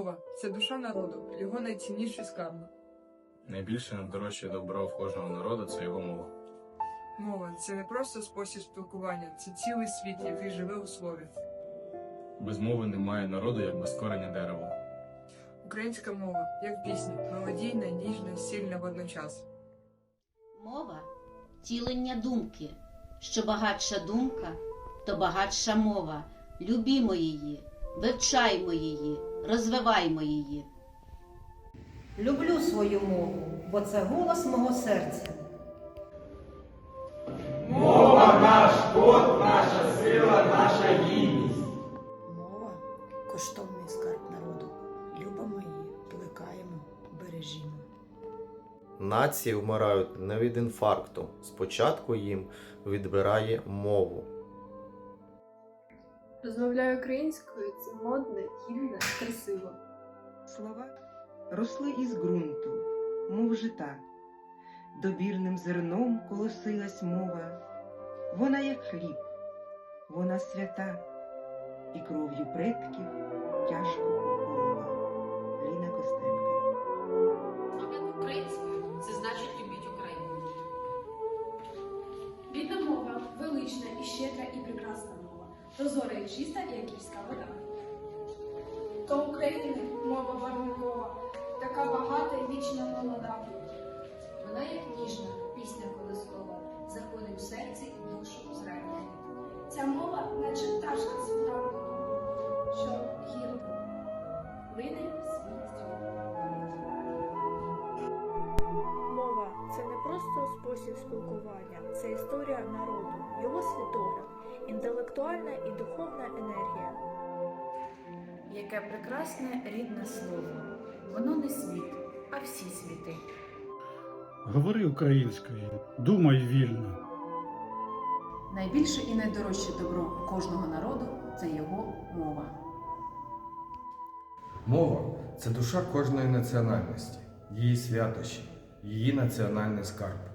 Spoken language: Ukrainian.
Мова це душа народу, його найцінніший скарб. Найбільше найдорожче добро в кожного народу це його мова. Мова це не просто спосіб спілкування, це цілий світ, який живе у слові. Без мови немає народу, як без кореня дерева. Українська мова, як пісня, мелодійна, ніжна, сильна водночас. Мова тілення думки. Що багатша думка, то багатша мова. Любімо її, вивчаймо її, розвиваймо її. Люблю свою мову, бо це голос мого серця. Мова наша, наша сила, наша гідність! Мова коштовний скарб народу. Любимо її, плекаємо, бережімо. Нації вмирають не від інфаркту. Спочатку їм відбирає мову. Розмовляю українською, це модне, гідне, красиво. Слова росли із ґрунту, мов жита. Добірним зерном колосилась мова. Вона як хліб, вона свята, і кров'ю предків тяжко прозора і чиста, як гірська вода. То України мова барвникова, така багата і вічно молода. Вона як ніжна пісня колискова, заходить в серці і душу зрання. Ця мова, наче пташка світанку, що гірко лине в свій стрій. Мова це не просто спосіб спілкування, це історія народу, його світогляд, інтелектуальна і духовна енергія. Яке прекрасне рідне слово. Воно не світ, а всі світи. Говори українською, думай вільно. Найбільше і найдорожче добро кожного народу це його мова. Мова це душа кожної національності, її святощі, її національний скарб.